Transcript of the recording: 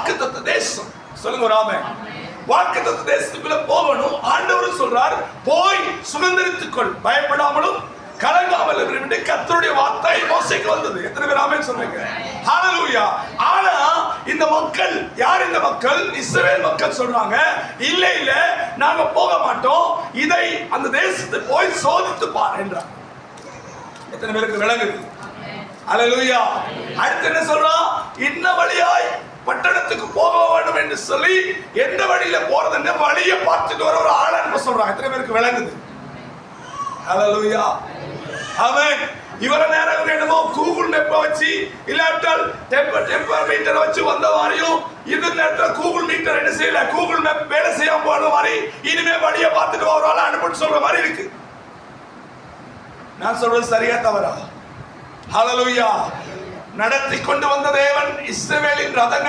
வாக்குத்தத்த தேசம் சொல்லுங்க ஒரு வாக்குத்தத்த தேசத்துக்குள்ள போகணும். ஆண்டவர் சொல்றார் போய் சுதந்திரித்துக்கொள். பயப்படாமலும் கலங்காமல் இருந்து கர்த்தருடைய வார்த்தை மோசைக்கு வந்தது. எத்தனை பேர் ஆமென் சொல்றீங்க ஹalleluya ஆனா இந்த மக்கள் யார் இந்த மக்கள்? இஸ்ரவேல் மக்கள் சொல்றாங்க இல்ல இல்ல நாங்க போக மாட்டோம். இதை அந்த தேசத்தை போய் சோதித்து பார் என்றார் எத்தனை பேருக்கு விளங்குது? ஹalleluya அடுத்து என்ன சொல்றான் சொல்லி எந்த வழியில போறதுன்னு வழியை பார்த்துட்டு வர ஒரு ஆள் அனுப்ப சொல்றான் எத்தனை பேருக்கு விளங்குது? ஹalleluya அவன் இவர நேரம் என்னமோ கூகுள் மேப்பை வச்சு இல்லாட்டால் டெம்பர் டெம்பர் மீட்டரை வச்சு வந்த மாதிரியும் இது நேரத்தில் கூகுள் மீட்டர் என்ன செய்யல? கூகுள் மேப் வேலை செய்யாம போன மாதிரி இனிமே வழியை பார்த்துட்டு ஒரு ஆள் அனுப்பிட்டு சொல்ற மாதிரி இருக்கு. நான் சொல்றது சரியா தவறா? ஹalleluya நடத்தி கொண்டு வந்த தேவன் இஸ்ரவேலின் ரதங்கள்